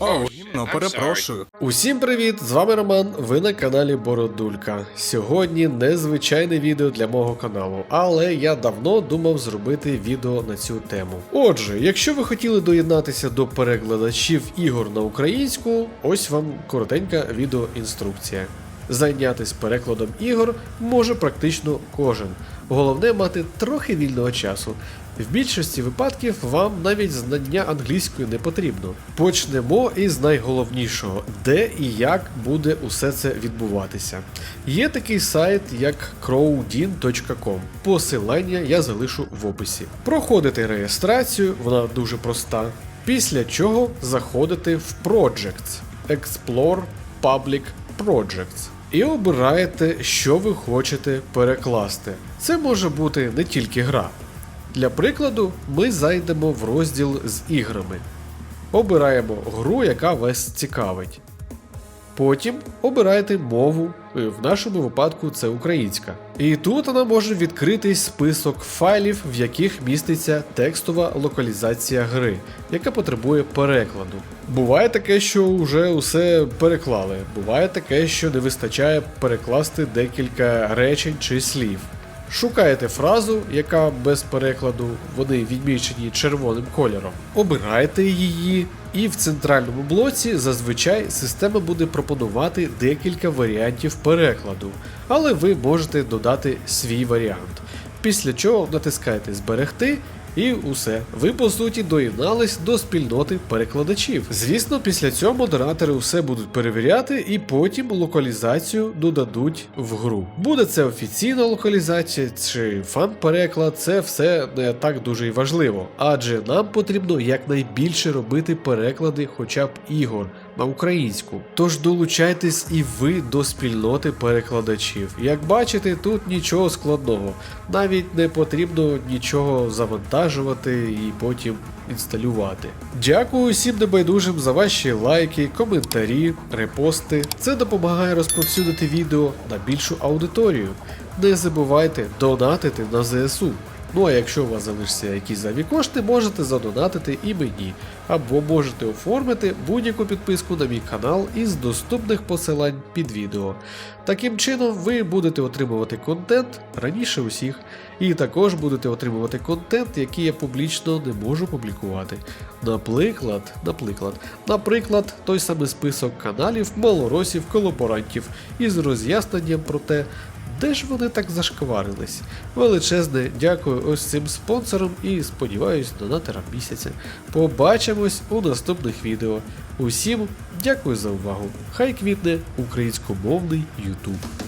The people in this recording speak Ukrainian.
О, гімно, перепрошую. Усім привіт! З вами Роман. Ви на каналі Бородулька. Сьогодні незвичайне відео для мого каналу, але я давно думав зробити відео на цю тему. Отже, якщо ви хотіли доєднатися до перекладачів ігор на українську, ось вам коротенька відеоінструкція. Зайнятися перекладом ігор може практично кожен. Головне мати трохи вільного часу. В більшості випадків вам навіть знання англійської не потрібно. Почнемо із найголовнішого, де і як буде усе це відбуватися. Є такий сайт, як crowdin.com. Посилання я залишу в описі. Проходите реєстрацію, вона дуже проста. Після чого заходите в Projects Explore Public Projects. І обираєте, що ви хочете перекласти. Це може бути не тільки гра. Для прикладу, ми зайдемо в розділ з іграми. Обираємо гру, яка вас цікавить. Потім обираєте мову, е, в нашому випадку це українська. І тут вона може відкритись список файлів, в яких міститься текстова локалізація гри, яка потребує перекладу. Буває таке, що вже усе переклали, буває таке, що не вистачає перекласти декілька речень чи слів. Шукаєте фразу, яка без перекладу вони відмічені червоним кольором. Обираєте її, і в центральному блоці зазвичай система буде пропонувати декілька варіантів перекладу, але ви можете додати свій варіант. Після чого натискаєте Зберегти. І усе. Ви по суті доєднались до спільноти перекладачів. Звісно, після цього модератори усе будуть перевіряти і потім локалізацію додадуть в гру. Буде це офіційна локалізація чи фан-переклад, це все не так дуже й важливо, адже нам потрібно якнайбільше робити переклади хоча б ігор на українську. Тож долучайтесь і ви до спільноти перекладачів. Як бачите, тут нічого складного, навіть не потрібно нічого завантажувати і потім інсталювати. Дякую всім небайдужим за ваші лайки, коментарі, репости. Це допомагає розповсюдити відео на більшу аудиторію. Не забувайте донатити на ЗСУ. Ну а якщо у вас залишаться якісь зайві кошти, можете задонатити і мені, або можете оформити будь-яку підписку на мій канал із доступних посилань під відео. Таким чином, ви будете отримувати контент раніше усіх, і також будете отримувати контент, який я публічно не можу публікувати. Наприклад, наприклад, наприклад, той самий список каналів малоросів колаборантів із роз'ясненням про те, де ж вони так зашкварились? Величезне дякую ось цим спонсорам і сподіваюсь донатерам місяця. Побачимось у наступних відео. Усім дякую за увагу. Хай квітне українськомовний YouTube.